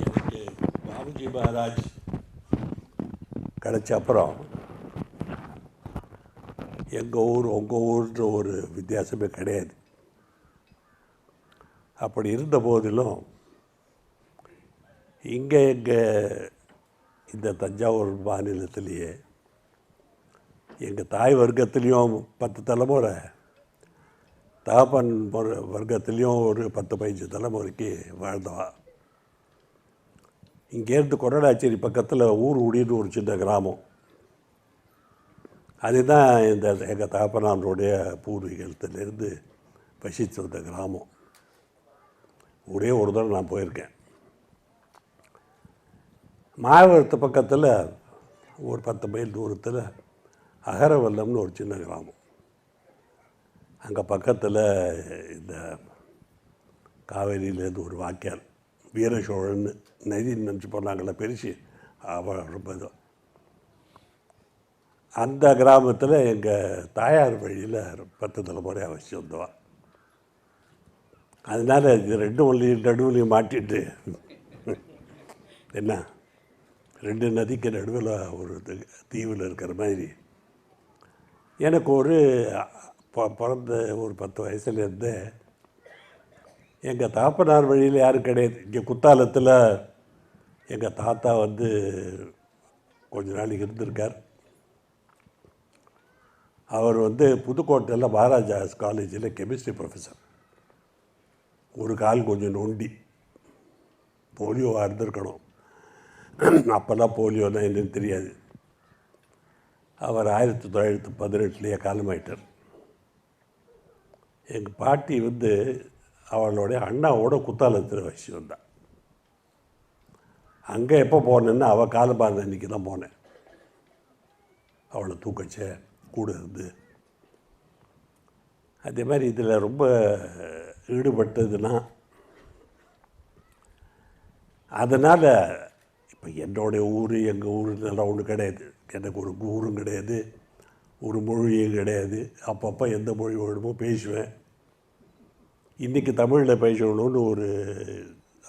எனக்கு பாபுஜி மகாராஜ் கிடைச்ச அப்புறம் எங்கள் ஊர் உங்கள் ஊர்ன்ற ஒரு வித்தியாசமே கிடையாது. அப்படி இருந்த போதிலும் இங்கே எங்கள் இந்த தஞ்சாவூர் மாநிலத்திலேயே எங்கள் தாய் வர்க்கத்துலேயும் பத்து தலைமுறை தகப்பன் வர்க்கத்துலேயும் ஒரு பத்து பதினஞ்சு தலைமுறைக்கு வாழ்ந்தவா. இங்கேருந்து கொரடாச்சேரி பக்கத்தில் ஊர் உடின்னு ஒரு சின்ன கிராமம். அதுதான் இந்த எங்கள் தகப்பனாருடைய பூர்வீகத்திலேருந்து வசித்து வந்த கிராமம். ஒரே ஒரு தடவை நான் போயிருக்கேன். மாயவரத்து பக்கத்தில் ஒரு பத்து மைல் தூரத்தில் அகரவல்லம்னு ஒரு சின்ன கிராமம். அங்கே பக்கத்தில் இந்த காவேரியிலேருந்து ஒரு வாக்கியால் வீரசோழன் நதி நினச்சி போனாங்களே பெருசு. அவள் ரொம்ப இது. அந்த கிராமத்தில் எங்கள் தாயார் வழியில் பத்து தலைமுறையாக வச்சு வந்தவா அதனால் இது ரெண்டு ஒன்றையும் நடுவுலையும் மாட்டிட்டு. என்ன? ரெண்டு நதிக்கு நடுவில் ஒரு தீவில் இருக்கிற மாதிரி. எனக்கு ஒரு பிறந்த ஒரு பத்து வயசுலேருந்தே எங்கள் தாப்பனார் வழியில் யாரும் கிடையாது. இங்கே குத்தாலத்தில் எங்கள் தாத்தா வந்து கொஞ்ச நாளைக்கு இருந்திருக்கார். அவர் வந்து புதுக்கோட்டையில் மகாராஜாஸ் காலேஜில் கெமிஸ்ட்ரி ப்ரொஃபஸர் ஒரு கால் கொஞ்சம் நொண்டி. போலியோவாக இருந்திருக்கணும். அப்போல்லாம் போலியோனா என்னன்னு தெரியாது. அவர் ஆயிரத்தி தொள்ளாயிரத்தி பதினெட்டுலேயே காலமாயிட்டார். எங்கள் பாட்டி வந்து அவளுடைய அண்ணாவோட குத்தாலத்தில் வச்சு வந்தான் அங்கே எப்போ போனேன்னா அவள் காலபாத அன்னைக்கு தான் போனேன். அவளை தூக்கச்ச கூட இருந்து. அதே மாதிரி இதில் ரொம்ப ஈடுபட்டதுன்னா அதனால் இப்போ என்னுடைய ஊர் எங்கள் ஊருன்னெல்லாம் ஒன்றும் கிடையாது. எனக்கு ஒரு ஊரும் கிடையாது ஒரு மொழியும் கிடையாது. அப்பப்போ எந்த மொழி வேணுமோ பேசுவேன். இன்றைக்கி தமிழில் பேசணும்னு ஒரு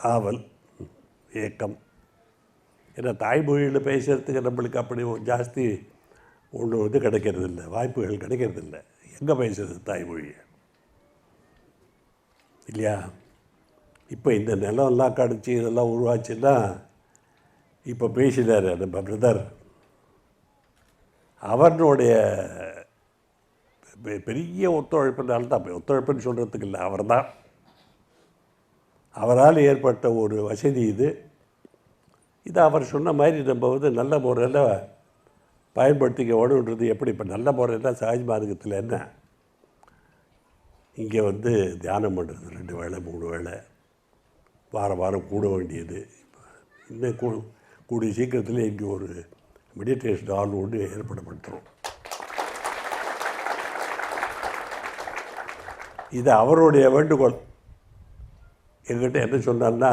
ஆவல் ஏக்கம். ஏன்னா தாய்மொழியில் பேசுகிறதுக்கு நம்மளுக்கு அப்படி ஜாஸ்தி ஒன்று வந்து கிடைக்கிறது இல்லை வாய்ப்புகள் கிடைக்கிறது இல்லை எங்கே பேசுறது தாய்மொழியை? இல்லையா? இப்போ இந்த நிலம்லாம் கிடச்சி இதெல்லாம் உருவாச்சுன்னா இப்போ பேசினார் நம்ம பிரதர் அவனுடைய பெ- பெரிய ஒத்துழைப்புனால தான் ஒத்துழைப்புன்னு சொல்கிறதுக்கு இல்லை அவர் தான் அவரால் ஏற்பட்ட ஒரு வசதி இது. இது அவர் சொன்ன மாதிரி நம்ம வந்து நல்ல முறையில் பயன்படுத்திக்க வேணுன்றது எப்படி? இப்போ நல்ல முறையில் சகஜ மார்க்கத்தில் என்ன? இங்கே வந்து தியானம் பண்ணுறது ரெண்டு வேளை மூணு வேளை. வாரம் வாரம் கூட வேண்டியது. இன்னும் கூ கூடிய சீக்கிரத்தில் இங்கே ஒரு மெடிடேஷன் ஹால் ஒன்று ஏற்படப்பட்டுரும் இது அவருடைய வேண்டுகோள். எங்கிட்ட என்ன சொன்னார்னா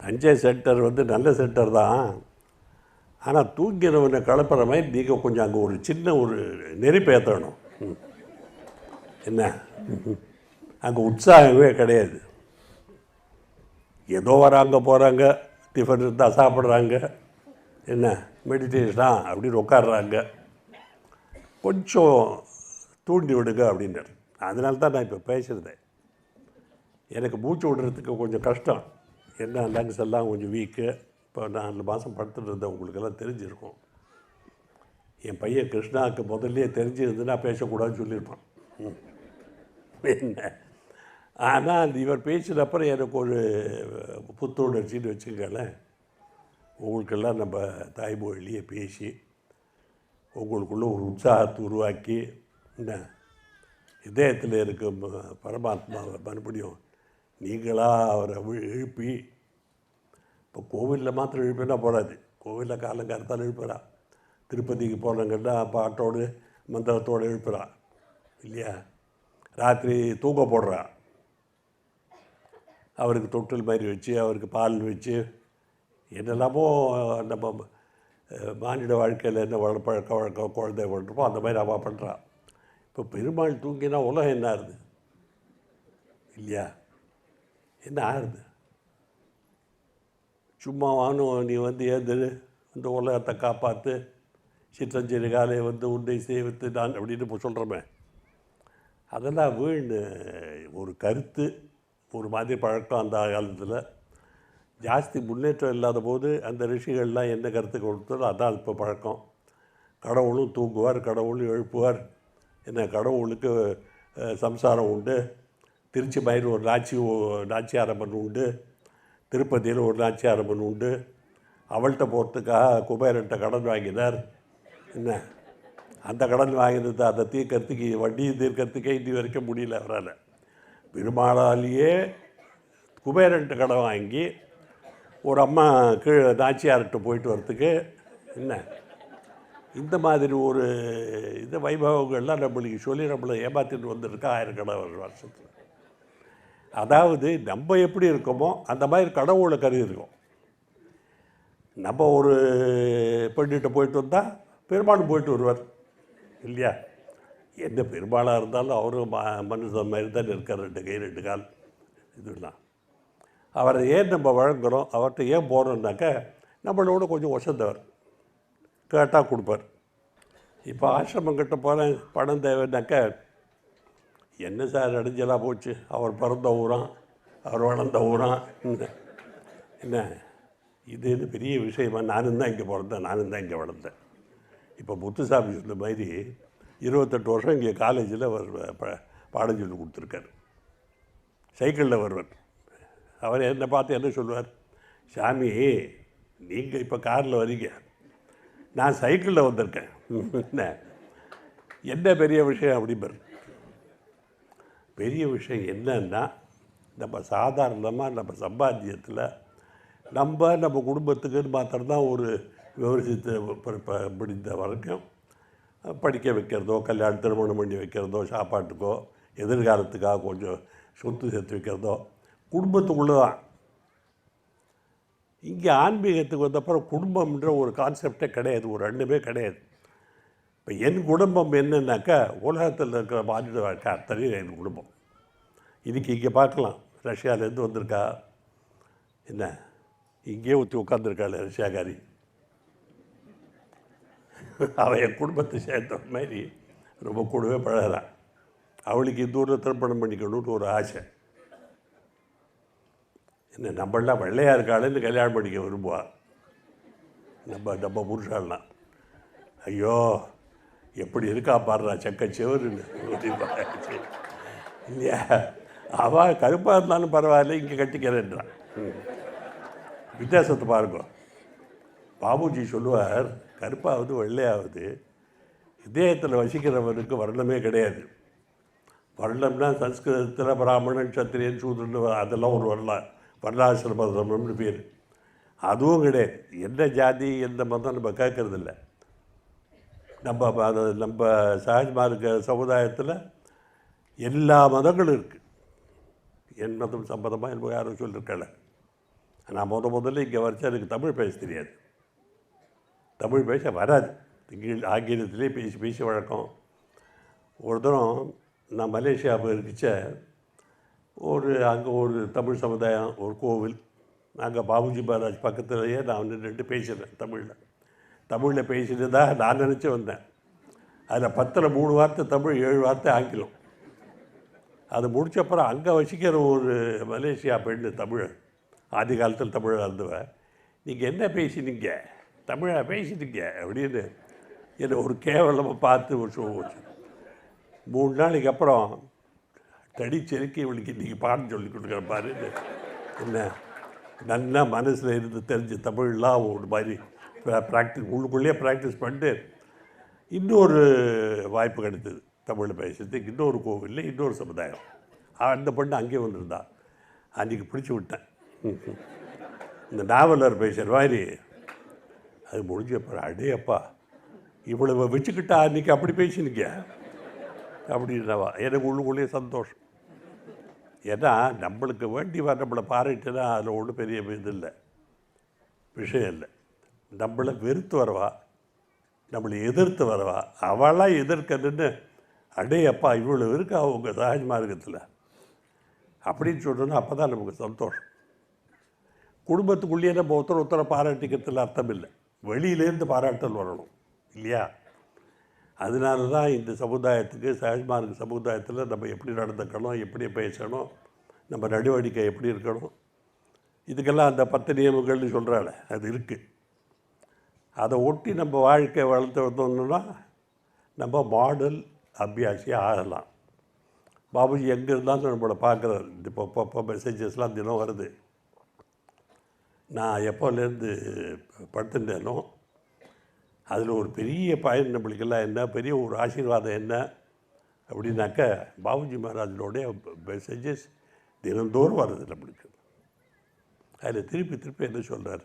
தஞ்சை சென்டர் வந்து நல்ல சென்டர் தான். ஆனால் தூங்கினவனை கலப்புற மாதிரி நீங்கள் கொஞ்சம் அங்கே ஒரு சின்ன ஒரு நெருப்பு ஏற்றணும் ம். என்ன? அங்கே உற்சாகமே கிடையாது. ஏதோ வராங்க போகிறாங்க டிஃபன் இருந்தால் சாப்பிட்றாங்க. என்ன? மெடிடேஷனா? அப்படின்னு உட்காடுறாங்க கொஞ்சம் தூண்டி விடுங்க அப்படின்றார் அதனால தான் நான் இப்போ பேசுகிறேன் எனக்கு மூச்சு விடுறதுக்கு கொஞ்சம் கஷ்டம். என்ன லங்ஸ் எல்லாம் கொஞ்சம் வீக்கு இப்போ நாலு மாதம் படுத்துட்டு இருந்தேன் உங்களுக்கெல்லாம் தெரிஞ்சிருக்கும். என் பையன் கிருஷ்ணாவுக்கு முதல்லையே தெரிஞ்சிருந்துன்னா பேசக்கூடாதுன்னு சொல்லியிருப்பான். ம். என்ன? ஆனால் இவர் பேசின அப்புறம் எனக்கு ஒரு புத்துணர்ச்சின்னு வச்சுக்கங்களேன். உங்களுக்கெல்லாம் நம்ம தாய்மொழியிலேயே பேசி உங்களுக்குள்ள ஒரு உற்சாகத்தை உருவாக்கி என்ன இதயத்தில் இருக்கும் பரமாத்மாவை மறுபடியும் நீங்களாக அவரை எழுப்பி இப்போ கோவிலில் மாத்திரம் எழுப்பினா போடாது கோவிலில் காலங்காலத்தால் எழுப்புறா. திருப்பதிக்கு போனங்கன்னா பாட்டோடு மந்திரத்தோடு எழுப்புறா. இல்லையா? ராத்திரி தூங்க போடுறா. அவருக்கு தொட்டில் மாதிரி வச்சு அவருக்கு பால் வச்சு என்னெல்லாமோ நம்ம மானிட வாழ்க்கையில் என்ன வள பழக்க வழக்கம் குழந்தை கொண்டிருப்போம் அந்த மாதிரி அவள் பண்ணுறான் இப்போ பெருமாள் தூங்கினா உலகம் என்ன ஆகுது இல்லையா? என்ன ஆகுது சும்மா வானும் நீ வந்து ஏந்து இந்த உலகத்தை காப்பாற்று சிற்றஞ்செறி காலை வந்து உன்னை சேவித்து நான் அப்படின்னு இப்போ சொல்கிறோமே அதெல்லாம் வீண் ஒரு கருத்து. ஒரு மாதிரி பழக்கம் அந்த காலத்தில். ஜாஸ்தி முன்னேற்றம் இல்லாத போது அந்த ரிஷிகள்லாம் என்ன கருத்து கொடுத்ததோ அதான் இப்போ பழக்கம். கடவுளும் தூங்குவார் கடவுளும் எழுப்புவார். என்ன கடவுளுக்கு சம்சாரம் உண்டு. திருச்சி மயில் ஒரு நாச்சி நாச்சியாரம்மன் உண்டு. திருப்பதியில் ஒரு நாச்சியாரம்மன் உண்டு. அவள்கிட்ட போகிறதுக்காக குபேரன்ட்ட கடன் வாங்கினார். என்ன? அந்த கடன் வாங்கினது அதை தீர்க்கறதுக்கு வட்டியை தீர்க்கறதுக்கே இன்னி வரைக்கும் முடியல அவரால். பெருமாளாலேயே குபேரன்ட்டு கடன் வாங்கி ஒரு அம்மா கீழே நாச்சியார்கிட்ட போயிட்டு வரத்துக்கு என்ன? இந்த மாதிரி ஒரு இது வைபவங்கள்லாம் நம்மளுக்கு சொல்லி நம்மளை ஏமாத்திட்டு வந்திருக்கா ஆயிரக்கணக்கான வருஷத்தில். அதாவது நம்ம எப்படி இருக்கோமோ அந்த மாதிரி கடவுளை கருதி இருக்கோம் நம்ம ஒரு பெண்ணிட்ட போயிட்டு வந்தால் பெருமாள் போயிட்டு வருவார் இல்லையா? எந்த பெருமாளாக இருந்தாலும் அவரும் ம மனுஷன் மாதிரி தான் இருக்கார் ரெண்டு கை ரெண்டு கால். இதுலாம் அவரை ஏன் நம்ம வழங்குறோம் அவர்கிட்ட ஏன் போகிறோம்னாக்க நம்மளோட கொஞ்சம் ஒசந்தவர் கேட்டால் கொடுப்பார். இப்போ ஆசிரமங்கிட்ட போகிறேன் பணம் தேவைன்னாக்க என்ன சார் அடைஞ்சலாக போச்சு? அவர் பிறந்த ஊரான் அவர் வளர்ந்த ஊரான். என்ன? என்ன? இது இது பெரிய விஷயமா நானும் தான் இங்கே பிறந்தேன் நானும் தான் இங்கே வளர்ந்தேன். இப்போ முத்துசாமி சொன்ன மாதிரி இருபத்தெட்டு வருஷம் இங்கே காலேஜில் அவர் ப- பாடம் சொல்லி கொடுத்துருக்காரு. சைக்கிளில் வருவார். அவர் என்னை பார்த்து என்ன சொல்லுவார்? சாமி நீங்கள் இப்போ காரில் வரீங்க. நான் சைக்கிளில் வந்திருக்கேன். என்ன? என்ன பெரிய விஷயம்? அப்படிம்பார். பெரிய விஷயம் என்னன்னா நம்ம சாதாரணமாக நம்ம சம்பாத்தியத்தில் நம்ம நம்ம குடும்பத்துக்குன்னு மாத்திரம்தான் ஒரு விவரித்து ப- ப- முடிந்த வரைக்கும் படிக்க வைக்கிறதோ கல்யாணம் திருமணம் பண்ணி வைக்கிறதோ சாப்பாட்டுக்கோ எதிர்காலத்துக்காக கொஞ்சம் சொத்து சேர்த்து வைக்கிறதோ குடும்பத்துக்குள்ளே தான் இங்கே ஆன்மீகத்துக்கு வந்தப்பறம் குடும்பம்ன்ற ஒரு கான்செப்டே கிடையாது ஒரு ரெண்டுமே கிடையாது. இப்போ என் குடும்பம் என்னன்னாக்கா உலகத்தில் இருக்கிற மாநில அத்தனையும் என் குடும்பம். இன்றைக்கி இங்கே பார்க்கலாம். ரஷ்யாவிலேருந்து வந்திருக்கா. என்ன? இங்கேயே ஊற்றி உட்காந்துருக்காள் ரஷ்யாக்காரி. அவள் என் குடும்பத்தை சேர்த்த மாதிரி ரொம்ப கூடவே பழகிறான் அவளுக்கு இந்த ஊரில் திருமணம் பண்ணிக்கணும்னு ஒரு ஆசை. என்ன நம்மளாம் வெள்ளையாக இருக்காளேன்னு கல்யாணம் பண்ணிக்க விரும்புவா. நம்ம நம்ம புருஷாலாம் ஐயோ எப்படி இருக்கா பாடுறா செக்க செவருன்னு. இல்லையா? அவள் கருப்பாக இருந்தாலும் பரவாயில்ல இங்கே கட்டிக்கிறேன்றான். ம். வித்தியாசத்தை பாருங்க. பாபுஜி சொல்லுவார் கருப்பாவது வெள்ளையாவது இதயத்தில் வசிக்கிறவனுக்கு வர்ணமே கிடையாது. வர்ணம்னா சன்ஸ்கிருதத்தில் பிராமணன் சத்திரியன் சூதன் அதெல்லாம் ஒரு வர்ணம் வர்ணாசிரமம்னு பேர். அதுவும் கிடையாது. எந்த ஜாதி எந்த மதம் நம்ம கேட்கறதில்ல. நம்ம அது நம்ம சகஜமாக இருக்க சமுதாயத்தில் எல்லா மதங்களும் இருக்குது என் மதம் சம்மதமாக எனக்கு யாரும் சொல்லியிருக்கல நான் முத முதல்ல இங்கே வரைச்சா எனக்கு தமிழ் பேச தெரியாது. தமிழ் பேச வராது. இங்கிலீஷ் ஆங்கிலத்திலே பேசி பேசி வழக்கம் ஒரு தரம் நான் மலேசியா போயிருக்கிச்ச. ஒரு அங்கே ஒரு தமிழ் சமுதாயம் ஒரு கோவில். நாங்கள் பாபுஜி மகாராஜ் பக்கத்துலேயே நான் நின்றுட்டு பேசினேன் தமிழில். தமிழில் பேசிட்டு தான் நான் நினச்சி வந்தேன். அதில் பத்தில் மூணு வார்த்தை தமிழ் ஏழு வார்த்தை ஆங்கிலம். அது முடிச்சப்பறம் அங்கே வசிக்கிற ஒரு மலேசியா பெண்ணு தமிழ். ஆதி காலத்தில் தமிழாக இருந்தவன் நீங்கள் என்ன பேசினீங்க? தமிழா பேசிட்டீங்க. அப்படின்னு என்னை ஒரு கேவலமாக பார்த்து ஒரு மூணு நாளைக்கு அப்புறம் தடி செருக்கி இவளுக்கு இன்றைக்கி பாடம் சொல்லி கொடுக்குற பாரு. என்ன? நல்லா மனசில் இருந்து தெரிஞ்ச தமிழ்லாம் ஒரு மாதிரி ப்ராக்டிஸ் உள்ளுக்குள்ளேயே ப்ராக்டிஸ் பண்ணிட்டு இன்னொரு வாய்ப்பு கிடைத்தது தமிழில் பேசுறதுக்கு. இன்னொரு கோவிலில் இன்னொரு சமுதாயம். அந்த பொண்ணு அங்கேயே வந்திருந்தா. அன்றைக்கி பிடிச்சி விட்டேன். இந்த நாவலர் பேசுகிற மாதிரி அது முடிஞ்சப்போ அடேப்பா இவ்வளவு வச்சுக்கிட்டா அன்றைக்கி அப்படி பேசினீங்க அப்படின்றவா. எனக்கு உள்ளுக்குள்ளேயே சந்தோஷம். ஏன்னா நம்மளுக்கு வேண்டி வர நம்மளை பாராட்டுனா அதில் ஒன்றும் பெரிய இது இல்லை. விஷயம் இல்லை. நம்மளை வெறுத்து வரவா? நம்மளை எதிர்த்து வரவா? அவளாம் எதிர்க்கணுன்னு அடே அப்பா இவ்வளோ இருக்கா உங்கள் சகஜ மார்க்கத்தில் அப்படின்னு சொல்கிறோன்னா அப்போ தான் நமக்கு சந்தோஷம். குடும்பத்துக்குள்ளேயே நம்ம ஒருத்தர் ஒருத்தரை பாராட்டிக்கிறதுல அர்த்தம் இல்லை. வெளியிலேருந்து பாராட்டல் வரணும் இல்லையா? அதனால தான் இந்த சமுதாயத்துக்கு சகஜமார்க்க சமுதாயத்தில் நம்ம எப்படி நடந்துக்கணும் எப்படி பேசணும் நம்ம நடவடிக்கை எப்படி இருக்கணும். இதுக்கெல்லாம் அந்த பத்து நியமங்கள்னு சொல்கிறாள் அது இருக்குது அதை ஒட்டி நம்ம வாழ்க்கை வளர்த்து வந்தோம்னா நம்ம மாடல் அபியாசி ஆகலாம். பாபுஜி எங்கே இருந்தாலும் நம்மளை பார்க்குறாரு. இப்போ இப்போ மெசேஜஸ்லாம் தினம் வருது. நான் எப்போலேருந்து படுத்துட்டேனோ அதில் ஒரு பெரிய பயன் நம்மளுக்கெல்லாம் என்ன பெரிய ஒரு ஆசீர்வாதம் என்ன அப்படின்னாக்க பாபுஜி மகாராஜனுடைய மெசேஜஸ் தினந்தோறும் வருது நம்மளுக்கு அதில் திருப்பி திருப்பி என்ன சொல்கிறார்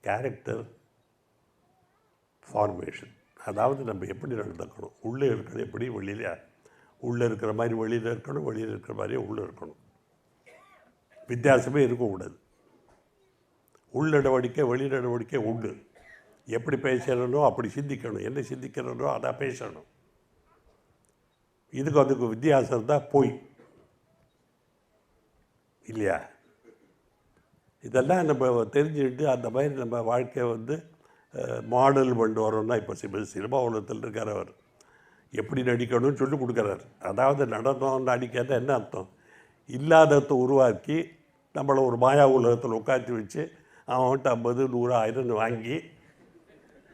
கேரக்டர் ஃபார்மேஷன் அதாவது நம்ம எப்படி நடந்துக்கணும்? உள்ளே இருக்கிறது எப்படி வெளியில்? உள்ளே இருக்கிற மாதிரி வெளியில் இருக்கணும் வெளியில் இருக்கிற மாதிரியே உள்ளே இருக்கணும். வித்தியாசமே இருக்கக்கூடாது. உள் நடவடிக்கை வெளி நடவடிக்கை உண்டு. எப்படி பேசணும் அப்படி சிந்திக்கணும். என்ன சிந்திக்கிறனோ அதை பேசணும். இதுக்கு அதுக்கு வித்தியாசம் தான் போய். இல்லையா? இதெல்லாம் நம்ம தெரிஞ்சுக்கிட்டு அந்த மாதிரி நம்ம வாழ்க்கையை வந்து மாடல் கொண்டு வரோம்னா இப்போ சிப சினிமா உலகத்தில் இருக்கார் அவர். எப்படி நடிக்கணும்னு சொல்லி கொடுக்குறாரு. அதாவது நடனம் நடிக்காத என்ன அர்த்தம்? இல்லாதத்தை உருவாக்கி நம்மளை ஒரு மாயா உலகத்தில் உட்காந்து வச்சு அவன்கிட்ட ஐம்பது நூறு ஆயிரம்னு வாங்கி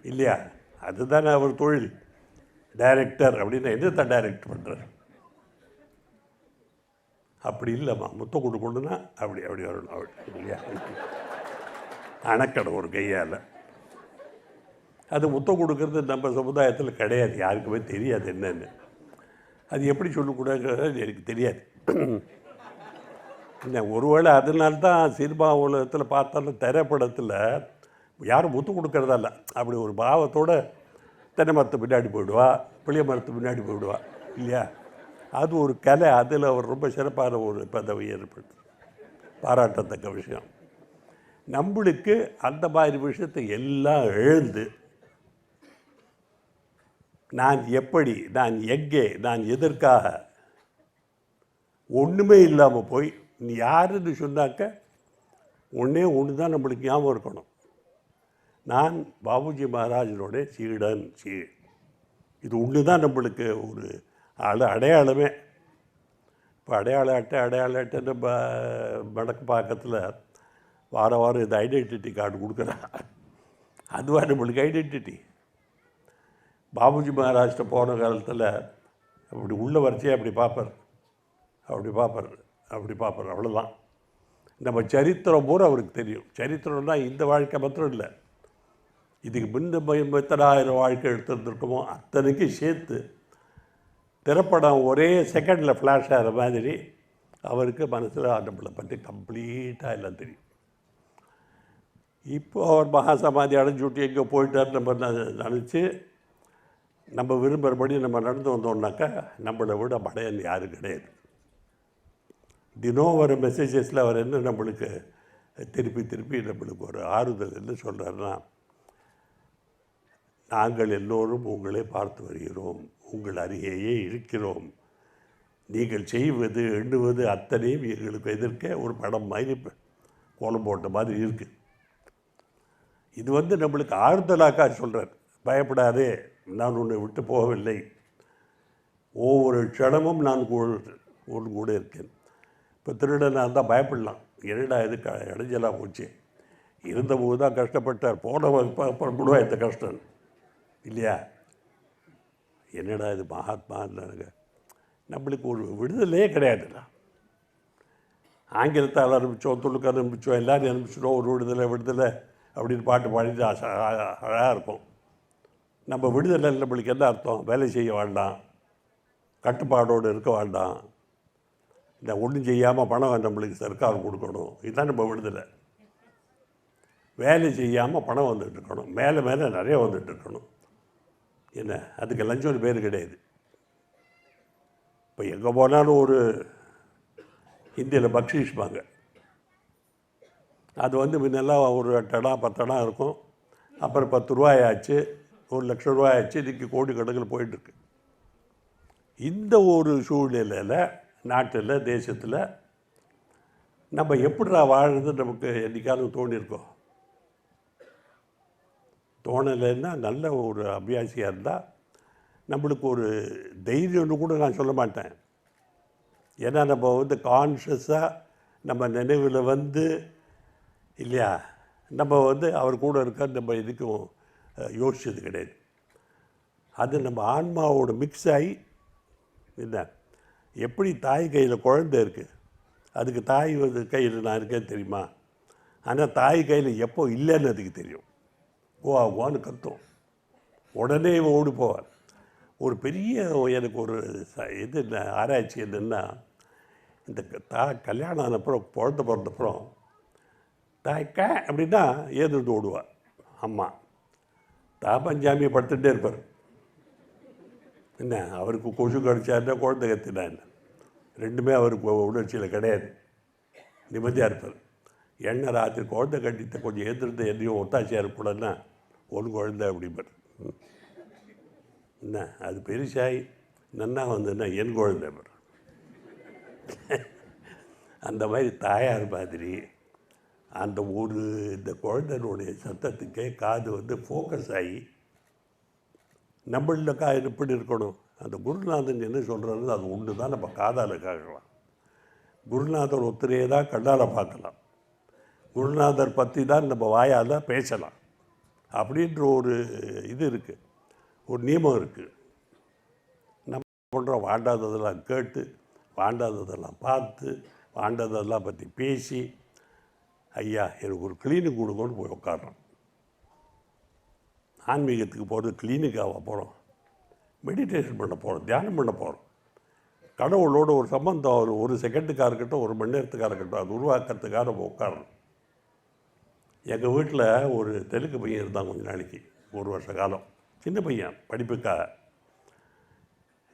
இல்லையா? அதுதானே அவர் தொழில். டைரக்டர் அப்படின்னு என்னத்தான் டைரக்ட் பண்ணுறார் அப்படி இல்லைம்மா. முத்தம் கொடுக்கணுன்னா அப்படி அப்படி வரணும். அப்படி இல்லையா? அணக்கடை ஒரு கையால். அது முத்தம் கொடுக்கறது நம்ம சமுதாயத்தில் கிடையாது. யாருக்குமே தெரியாது என்னன்னு. அது எப்படி சொல்லக்கூடாதுங்கிறது எனக்கு தெரியாது. என்ன ஒருவேளை அதனால தான் சினிமா உலகத்தில் பார்த்தாலும் திரைப்படத்தில் யாரும் முத்து இல்லை. அப்படி ஒரு பாவத்தோடு தென்னை மரத்து பின்னாடி போயிடுவா புளிய மரத்து பின்னாடி போயிடுவா இல்லையா? அது ஒரு கலை அதில் அவர் ரொம்ப சிறப்பான ஒரு பதவி ஏற்பட்டு பாராட்டத்தக்க விஷயம். நம்மளுக்கு அந்த மாதிரி விஷயத்தை எல்லாம் எழுந்து நான் எப்படி நான் எங்கே நான் எதற்காக ஒன்றுமே இல்லாமல் போய் நீ யாருன்னு சொன்னாக்க ஒன்றே ஒன்று தான் நம்மளுக்கு ஞாபகம் இருக்கணும். நான் பாபுஜி மகாராஜனோட சீடன் சீ. இது ஒன்று தான் நம்மளுக்கு ஒரு அட அடையாளமே. இப்போ அடையாள அட்டை அடையாள அட்டை நம்ம வடக்கு பக்கத்தில் வார வாரம் இந்த ஐடென்டிட்டி கார்டு கொடுக்குறா. அதுவா நம்மளுக்கு ஐடென்டிட்டி பாபுஜி மகாராஜ்கிட்ட போன காலத்தில் அப்படி உள்ள வரிசையாக அப்படி பார்ப்பார். அப்படி பார்ப்பார். அப்படி பார்ப்பார். அவ்வளோதான் நம்ம சரித்திரம் பூரா அவருக்கு தெரியும். சரித்திரம்னா இந்த வாழ்க்கை மாத்திரம் இல்லை. இதுக்கு முன்ன எத்தனாயிரம் வாழ்க்கை எடுத்துருந்துருக்கோமோ அத்தனைக்கும் சேர்த்து திரைப்படம் ஒரே செகண்டில் ஃப்ளாஷ் ஆகிற மாதிரி அவருக்கு மனசில் நம்மளை பற்றி கம்ப்ளீட்டாக எல்லாம் தெரியும். இப்போ அவர் மகாசமாதி அடைஞ்சு விட்டு எங்கே போயிட்டார் நம்ம நினச்சி நம்ம விரும்புகிறபடி நம்ம நடந்து வந்தோம்னாக்கா நம்மளை விட படையன் யாரும் கிடையாது. தினம் வர மெசேஜஸில் அவர் என்ன நம்மளுக்கு திருப்பி திருப்பி நம்மளுக்கு ஒரு ஆறுதல் என்ன சொல்கிறாருன்னா நாங்கள் எல்லோரும் உங்களை பார்த்து வருகிறோம். உங்கள் அருகேயே இருக்கிறோம். நீங்கள் செய்வது எண்ணுவது அத்தனையும் எங்களுக்கு எதிர்க்க ஒரு படம் மாதிரி கோலம் போட்ட மாதிரி இருக்குது இது வந்து நம்மளுக்கு ஆறுதலாக்கா சொல்கிறார் பயப்படாதே நான் உன்னை விட்டு போகவில்லை. ஒவ்வொரு க்ஷணமும் நான் உன் கூட இருக்கேன். இப்போ திருடனாக இருந்தால் பயப்படலாம். என்னடா இது க இடைஞ்சலாக போச்சு. இருந்தபோது தான் கஷ்டப்பட்டார். போன அப்புறம் கூட இந்த கஷ்டம். இல்லையா? என்னடா இது மகாத்மா இல்லைங்க நம்மளுக்கு ஒரு விடுதலையே கிடையாதுடா. ஆங்கிலத்தால் ஆரம்பித்தோம் துளுக்க ஆரம்பித்தோம் எல்லோரும் அனுப்பிச்சிட்டோம். ஒரு விடுதலை விடுதலை அப்படின்னு பாட்டு பாடிட்டு அழகாக இருக்கும். நம்ம விடுதலை நம்மளுக்கு என்ன அர்த்தம்? வேலை செய்ய வேண்டாம். கட்டுப்பாடோடு இருக்க வேண்டாம். இந்த ஒன்றும் செய்யாமல் பணம் நம்மளுக்கு சர்க்கார் கொடுக்கணும். இதுதான் நம்ம விடுதலை. வேலை செய்யாமல் பணம் வந்துட்டு இருக்கணும். மேலே மேலே நிறைய வந்துட்டு இருக்கணும். என்ன? அதுக்கு லஞ்சம் பேர் கிடையாது. இப்போ எங்கே போனாலும் ஒரு ஹிந்தியில் பக்ஷிஷ்பாங்க. அது வந்து முன்னெல்லாம் ஒரு எட்டடா பத்தடா இருக்கும். அப்புறம் பத்து ரூபாய் ஆச்சு ஒரு லட்சம் ரூபாய் ஆச்சு இன்றைக்கி கோடி கணக்கில் போயிட்டுருக்கு இந்த ஒரு சூழ்நிலையில் நாட்டில் தேசத்தில் நம்ம எப்படிடா வாழுறது நமக்கு என்றைக்காலும் தோணியிருக்கோம்? தோணலைன்னா நல்ல ஒரு அபியாசியாக இருந்தால் நம்மளுக்கு ஒரு தைரியம்னு கூட நான் சொல்ல மாட்டேன். ஏன்னா நம்ம வந்து கான்ஷியஸாக நம்ம நினைவில் வந்து இல்லையா? நம்ம வந்து அவர் கூட இருக்க நம்ம இதுக்கும் யோசிச்சது கிடையாது. அது நம்ம ஆன்மாவோட மிக்ஸ் ஆகி என்ன? எப்படி தாய் கையில் குழந்தை இருக்குது? அதுக்கு தாய் வந்து கையில் நான் இருக்கேன்னு தெரியுமா? ஆனால் தாய் கையில் எப்போ இல்லைன்னு அதுக்கு தெரியும். ஓ ஓன்னு கத்தும். உடனே இவன் ஓடி போவார். ஒரு பெரிய எனக்கு ஒரு ச- இது என்ன ஆராய்ச்சி என்னென்னா இந்த க- தா கல்யாணம் ஆனப்புறம் குழந்த பிறந்தப்புறம் தாய்க்க அப்படின்னா ஏந்துட்டு ஓடுவார். அம்மா தா பஞ்சாமியை படுத்துகிட்டே இருப்பார். என்ன அவருக்கு கொசு கடிச்சாருன்னா குழந்தை கத்தினா என்ன? ரெண்டுமே அவருக்கு உணர்ச்சியில் கிடையாது. நிம்மதியாக இருப்பார். எண்ணெய் ராத்திரி குழந்தை கட்டித்த கொஞ்சம் எதிர்த்து எதையும் ஒத்தாச்சியாக இருக்கக்கூடாதுன்னா ஒரு குழந்தை அப்படிம்பார். என்ன அது பெருசாகி நன்னா வந்ததுன்னா என் குழந்தை அந்த மாதிரி தாயார் மாதிரி அந்த ஒரு இந்த குழந்தைனுடைய சத்தத்துக்கே காது வந்து ஃபோக்கஸ் ஆகி நம்மளில் கா எப்படி இருக்கணும்? அந்த குருநாதன் என்ன சொல்கிறது அது ஒன்று தான் நம்ம காதால் கேட்கலாம். குருநாதர் ஒத்திரையே தான் கண்ணால் பார்க்கலாம். குருநாதர் பற்றி தான் நம்ம வாயால் பேசலாம். அப்படின்ற ஒரு இது இருக்குது ஒரு நியமம் இருக்குது நம்ம பண்ணுறோம் வாண்டாததெல்லாம் கேட்டு வாண்டாததெல்லாம் பார்த்து வாண்டாததெல்லாம் பற்றி பேசி ஐயா எனக்கு ஒரு கிளீனிக் கொடுங்கன்னு போய் உட்காடுறோம் ஆன்மீகத்துக்கு போகிறது கிளீனிக்காக போகிறோம் மெடிடேஷன் பண்ண போகிறோம் தியானம் பண்ண போகிறோம் கடவுளோட ஒரு சம்பந்தம் ஒரு ஒரு செகண்டுக்காக இருக்கட்டும் ஒரு மணி நேரத்துக்காக இருக்கட்டும் அது உருவாக்கிறதுக்காக நம்ம உட்காரணும். எங்கள் வீட்டில் ஒரு தெலுங்கு பையன் இருந்தான் கொஞ்ச நாளைக்கு ஒரு வருஷ காலம். சின்ன பையன் படிப்புக்காக.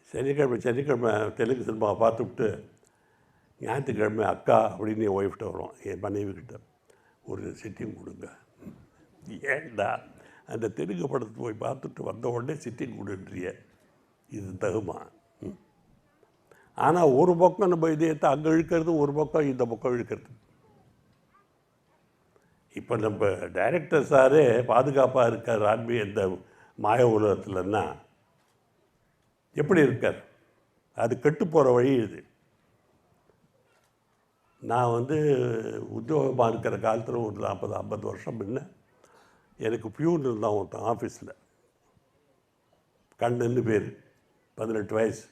சனிக்கிழமை சனிக்கிழமை தெலுங்கு சினிமாவை பார்த்துவிட்டு ஞாயிற்றுக்கிழமை அக்கா அப்படின்னு என் ஒய்ஃப்ட்ட வரும் என் மனைவி கிட்ட. ஒரு சிட்டிங் கொடுங்க. ஏன்டா? அந்த தெலுங்கு படத்தை போய் பார்த்துட்டு வந்த உடனே சிட்டிங் கொடுன்றிய. இது தகுமா? ஆனால் ஒரு பக்கம் நம்ம இதயத்தை அங்கே இழுக்கிறது ஒரு பக்கம் இந்த பக்கம் இழுக்கிறது. இப்போ நம்ம டைரக்டர் சாரே பாதுகாப்பாக இருக்கார் ஆன்மீக இந்த மாய உலகத்துலன்னா. எப்படி இருக்கார்? அது கெட்டு போகிற வழி இது. நான் வந்து உத்தியோகமாக இருக்கிற காலத்தில் ஒரு நாற்பது ஐம்பது வருஷம் முன்ன எனக்கு பியூன் இருந்தான் ஒருத்தன் ஆஃபீஸில். கண்ணுன்னு பேர். பதினெட்டு வயசு.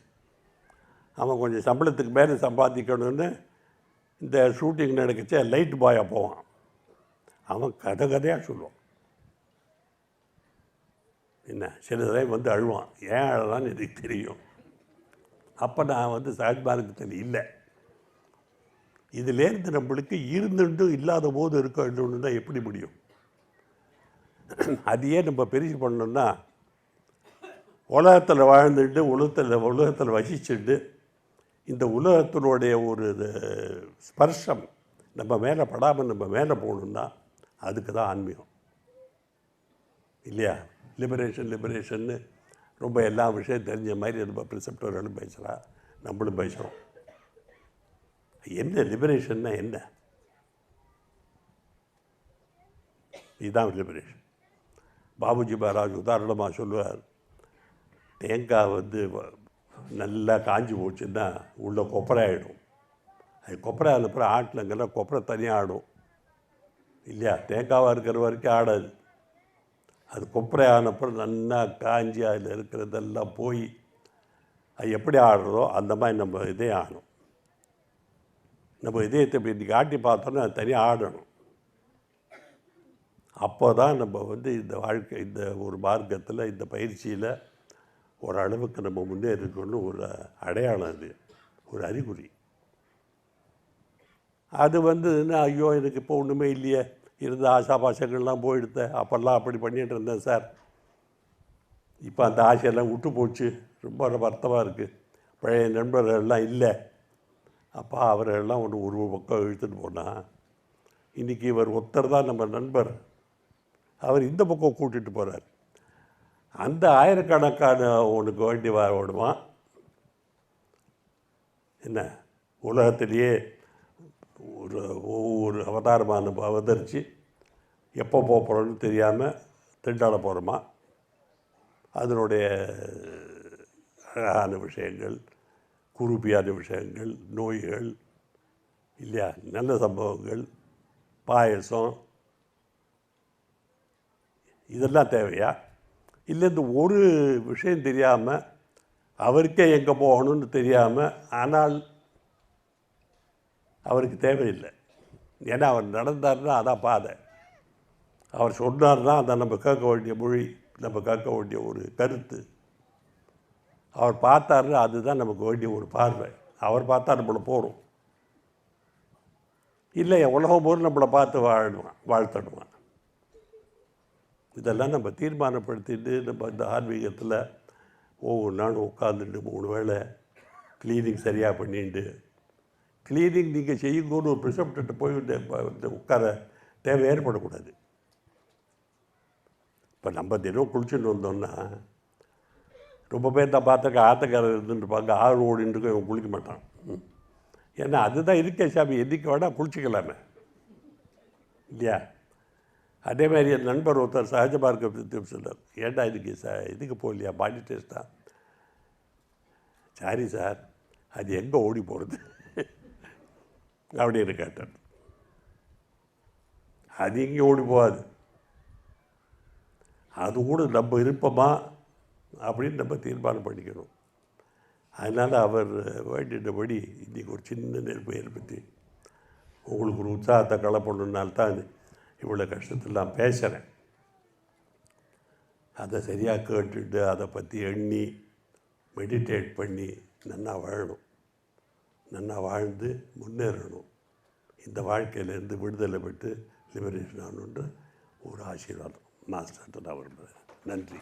அவன் கொஞ்சம் சம்பளத்துக்கு மேலே சம்பாதிக்கணும்னு இந்த ஷூட்டிங் நடக்கச்சே லைட் பாயாக போவான். அவன் கதை கதையாக சொல்லுவான். என்ன? சில தடவை வந்து அழுவான். ஏன் அழலான்னு எனக்கு தெரியும். அப்போ நான் வந்து சஹஜ்மார்க்கத்தில் இல்லை. இதுலேருந்து நம்மளுக்கு இருந்துட்டும் இல்லாத போது இருக்க தான் எப்படி முடியும்? அதையே நம்ம பிரித்து பண்ணோம்னா உலகத்தில் வாழ்ந்துட்டு உலகத்தில் உலகத்தில் வசிச்சுட்டு இந்த உலகத்தினுடைய ஒரு இது ஸ்பர்ஷம் நம்ம மேலே படாமல் நம்ம மேலே போகணுன்னா அதுக்கு தான் ஆன்மீகம். இல்லையா? லிபரேஷன் லிபரேஷன்னு ரொம்ப எல்லா விஷயம் தெரிஞ்ச மாதிரி நம்ம ப்ரிசெப்டர்களும் பேசுகிறா நம்மளும் பேசுகிறோம் என்ன லிபரேஷன்னா என்ன? இதுதான் லிபரேஷன் பாபுஜி மகாராஜ் உதாரணமாக சொல்லுவார் தேங்காய் வந்து நல்லா காஞ்சி போச்சுன்னா உள்ளே கொப்பரை ஆகிடும் அது கொப்பரை ஆனப்புறம் ஆட்டிலங்கெல்லாம் கொப்பரை தனியாக ஆடும். இல்லையா? தேங்காவாக இருக்கிற வரைக்கும் ஆடாது. அது கொப்பரை ஆனப்புறம் நல்லா காஞ்சி அதில் இருக்கிறதெல்லாம் போய் அது எப்படி ஆடுறதோ அந்த மாதிரி நம்ம இதே ஆகணும். நம்ம இதயத்தை இப்படி இன்றைக்கி ஆட்டி பார்த்தோன்னா அது தனியாக ஆடணும். அப்போ தான் நம்ம வந்து இந்த வாழ்க்கை இந்த ஒரு மார்க்கத்தில் இந்த பயிற்சியில் ஓரளவுக்கு நம்ம முன்னேறிக்கணும்னு ஒரு அடையாளம் அது ஒரு அறிகுறி. அது வந்ததுன்னா ஐயோ எனக்கு இப்போ ஒன்றுமே இல்லையே இருந்த ஆசாபாசங்கள்லாம் போயிடுத்த அப்போல்லாம் அப்படி பண்ணிகிட்டு இருந்தேன் சார். இப்போ அந்த ஆசையெல்லாம் விட்டு போச்சு ரொம்ப வருத்தமாக இருக்குது பழைய நண்பர்கள்லாம் இல்லை. அப்பா அவரெல்லாம் ஒன்று ஒரு பக்கம் இழுத்துட்டு போனால் இன்றைக்கி இவர் ஒருத்தர் தான் நம்ம நண்பர். அவர் இந்த பக்கம் கூட்டிகிட்டு போகிறார் அந்த ஆயிரக்கணக்கான உனக்கு வேண்டி வர என்ன? உலகத்திலேயே ஒரு ஒவ்வொரு அவதாரமான அவதரித்து எப்போ போக போகிறோன்னு தெரியாமல் திண்டாட போகிறோமா அதனுடைய அழகான விஷயங்கள் குருப்பியான விஷயங்கள் நோய்கள் இல்லையா? நல்ல சம்பவங்கள் பாயசம் இதெல்லாம் தேவையா? இல்லை இந்த ஒரு விஷயம் தெரியாமல் அவருக்கே எங்கே போகணும்னு தெரியாமல் ஆனால் அவருக்கு தேவையில்லை. ஏன்னா அவர் நடந்தார்னா அதான் பாதை. அவர் சொன்னார்னா அதை நம்ம கேட்க வேண்டிய மொழி நம்ம கேட்க வேண்டிய ஒரு கருத்து. அவர் பார்த்தாருன்னா அதுதான் நமக்கு வேண்டிய ஒரு பார்வை. அவர் பார்த்தா நம்மளை போகிறோம் இல்லை உலகம் போது நம்மளை பார்த்து வாழுவான் வாழ்த்தணுவான் இதெல்லாம் நம்ம தீர்மானப்படுத்திட்டு நம்ம இந்த ஆன்மீகத்தில் ஒவ்வொரு நாளும் உட்காந்துட்டு மூணு வேளை க்ளீனிங் சரியாக பண்ணிட்டு க்ளீனிங் நீங்கள் செய்யுங்கன்னு ஒரு ப்ரிசப்ட்டு போய் உட்கார தேவை ஏற்படக்கூடாது. இப்போ நம்ம தினம் குளிச்சுட்டு வந்தோம்னா ரொம்ப பேர் தான் பார்த்துருக்க ஆத்தக்காரர் இருந்துருப்பாங்க ஆறு ஓடின்னு இவன் குளிக்க மாட்டான். ஏன்னா அதுதான் இருக்கே சாமி என்றைக்கு வேணால் குளிச்சிக்கலாமே. இல்லையா? அதே மாதிரி என் நண்பர் ஒருத்தர் சகஜ பார்க்க சொன்னார் ஏண்டா இதுக்கு ச இதுக்கு போகலையா? பாடி டெஸ்ட்டா சாரி சார் அது எங்கே ஓடி போகிறது அப்படின்னு கேட்டார். அது எங்கே ஓடி போகாது. அது கூட நம்ம விருப்பமா அப்படின்னு நம்ம தீர்மானம் பண்ணிக்கணும். அதனால் அவர் வேண்டிட்டபடி இன்றைக்கி ஒரு சின்ன நெருப்பு ஏற்படுத்தி உங்களுக்கு ஒரு உற்சாகத்தை கலப்படணுன்னால்தான் இவ்வளோ கஷ்டத்தில் நான் பேசுகிறேன். அதை சரியாக கேட்டுட்டு அதை பற்றி எண்ணி மெடிடேட் பண்ணி நன்னா வாழணும். நன்னா வாழ்ந்து முன்னேறணும். இந்த வாழ்க்கையிலேருந்து விடுதலை பெற்று லிபரேஷன் ஆகணுன்ற ஒரு ஆசீர்வாதம். மாஸ்டர் நான் விரும்புகிறேன். நன்றி.